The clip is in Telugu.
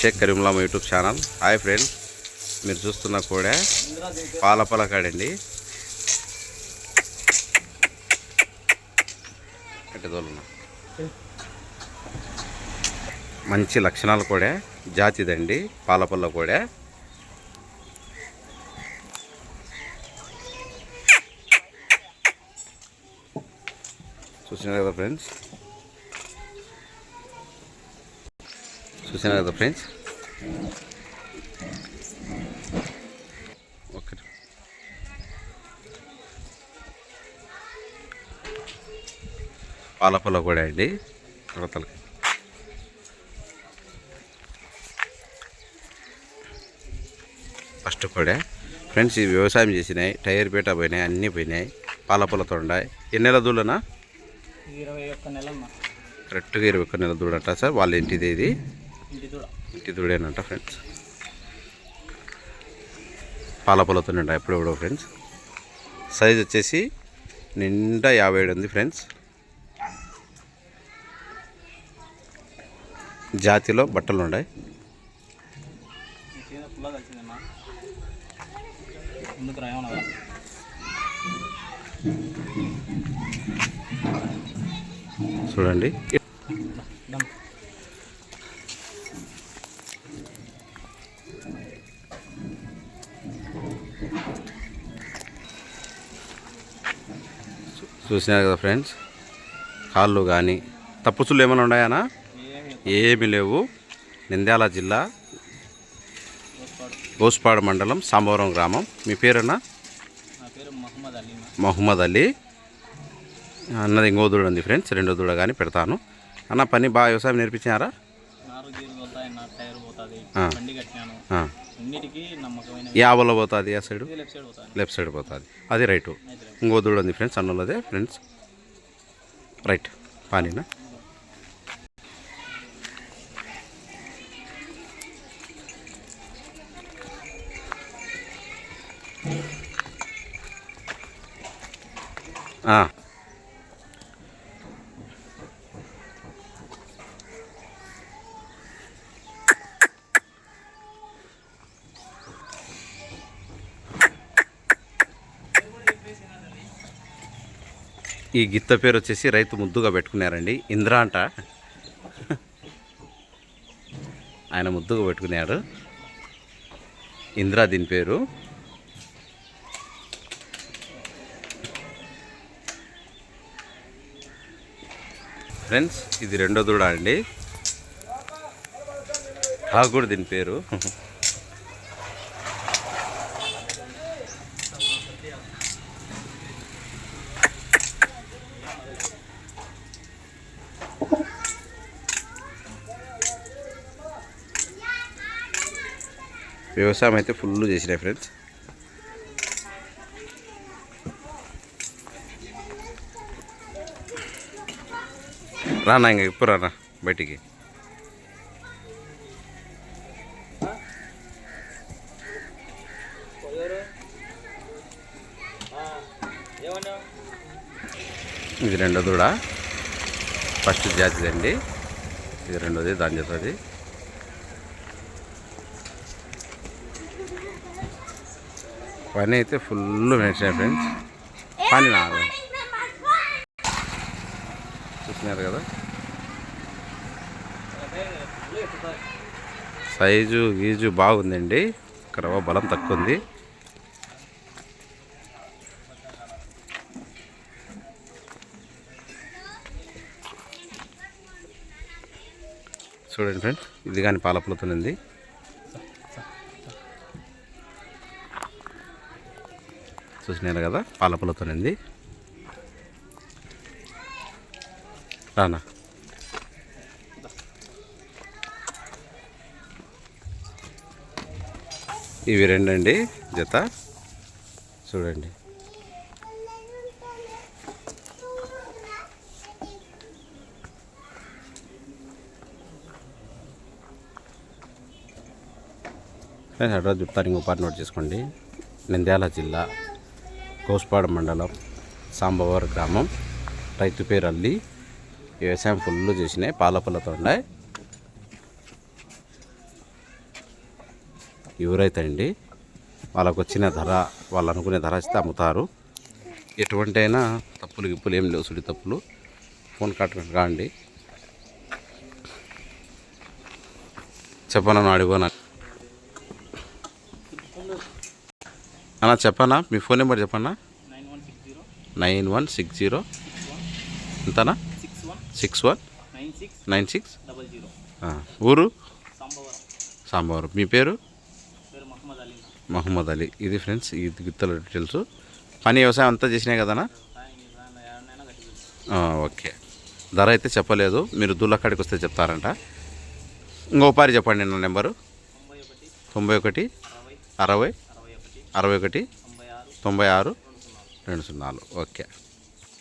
షేక్ కరీంలామ యూట్యూబ్ ఛానల్. హాయ్ ఫ్రెండ్స్ మీరు చూస్తున్న కూడా పాల పలకాడండి మంచి లక్షణాలు కూడా జాతిదండి పాలపల్ల కూడా. చూసిన కదా ఫ్రెండ్స్? చూసినారు కదా ఫ్రెండ్స్? ఓకే పాలపల్ల కూడా అండి. కొరతలకి ఫస్ట్ కూడా. ఫ్రెండ్స్ ఇవి వ్యవసాయం చేసినాయి. టైర్ పీట పోయినాయి అన్నీ పోయినాయి. పాలపల్లతో ఉన్నాయి ఎన్ని నెలల దూడనా? ఇరవై ఒక్క నెలమ్మ కరెక్ట్గా ఇరవై ఒక్క నెలల దూడంట సార్. వాళ్ళ ఇంటిది ఇది. ఇంటి దూడ ఇంటి దూడేనంట ఫ్రెండ్స్ పాలపల్లతో నిండా ఎప్పుడెప్పుడో ఫ్రెండ్స్ సైజ్ వచ్చేసి నిండా యాభై ఏడు ఉంది ఫ్రెండ్స్ జాతిలో బట్టలు ఉన్నాయి. చూడండి. చూసినారు కదా ఫ్రెండ్స్? కాళ్ళు కానీ తప్పుసులు ఏమైనా ఉన్నాయనా ఏమి ఏమీ లేవు. నంద్యాల జిల్లా గోస్పాడు మండలం సాంబవరం గ్రామం. మీ పేరన్నా? మహమ్మద్ అలీ. అన్నది ఇంకో దూడ ఉంది ఫ్రెండ్స్. రెండో దూడ కానీ పెడతాను. అన్న పని బాగా వ్యవసాయం నేర్పించారా టైర్ పోతుంది ఆ. బండి కట్టినాను ఆ. అన్నిటికీ నమ్మకమైన ఏ ఆవలో పోతుంది ఆ సైడు లెఫ్ట్ సైడ్ పోతాను లెఫ్ట్ సైడ్ పోతుంది అది రైటు. ఇంకో దూడ ఉంది ఫ్రెండ్స్ అన్నోళ్ళదే ఫ్రెండ్స్ రైట్ పానీనా ఆ. ఈ గిత్త పేరు వచ్చేసి రైతు ముద్దుగా పెట్టుకున్నారండి. ఇంద్ర అంట. ఆయన ముద్దుగా పెట్టుకున్నాడు. ఇంద్ర దీని పేరు. ఫ్రెండ్స్ ఇది రెండో దూడ అండి. ఠాగూర్ దీని పేరు. వ్యవసాయం అయితే ఫుల్ చేసినాయి ఫ్రెండ్స్ రానా ఇంక ఇప్పుడు రానా బయటికి. ఇది రెండో దూడ. ఫస్ట్ జాతిదండి. ఇది రెండోది దాని చేతుంది పని అయితే ఫుల్ నడిచినాయి ఫ్రెండ్స్ పని నా చూస్తున్నారు కదా? సైజు గీజు బాగుందండి. ఇక్కడ బలం తక్కువ ఉంది చూడండి ఫ్రెండ్స్ ఇది కానీ పాలపులతోనింది చూసినారు కదా పాలపులతోనింది రానా? ఇవి రెండండి జత. చూడండి. అడ్రస్ చెప్తాను ఇంకో పాటు నోట్ చేసుకోండి. నంద్యాల జిల్లా కోస్పాడ మండలం సాంబవర్ గ్రామం. రైతు పేరు అల్లి. వ్యవసాయం ఫుల్ చేసినాయి పాల పొలతో ఉన్నాయి. ఎవరైతే అండి వాళ్ళకు వచ్చిన ధర వాళ్ళు అనుకునే ధర ఇస్తే అమ్ముతారు. ఎటువంటి అయినా తప్పులు గిప్పులు ఏం లేవు సుడి తప్పులు. ఫోన్ కట్టకండి కాండి. చెప్పనా అడిగోనా అన్నా చెప్పనా? మీ ఫోన్ నెంబర్ చెప్పన్నా నైన్ వన్ సిక్స్ జీరో. ఎంతనా? Six one. Nine six. ఊరు? సాంబవరం. మీ పేరు? మహమ్మద్ అలీ. ఇది ఫ్రెండ్స్ ఇది గిత్తల డీటెయిల్స్ పని వ్యవసాయం అంతా చేసినాయి కదనా ఓకే. ధర అయితే చెప్పలేదు. మీరు దూలక్కడికి వస్తే చెప్తారంట. ఇంకో పారి చెప్పండి నా నెంబరు. తొంభై ఒకటి. అరవై. అరవై ఒకటి తొంభై ఆరు రెండు సున్నా రెండు సున్నాలు ఓకే.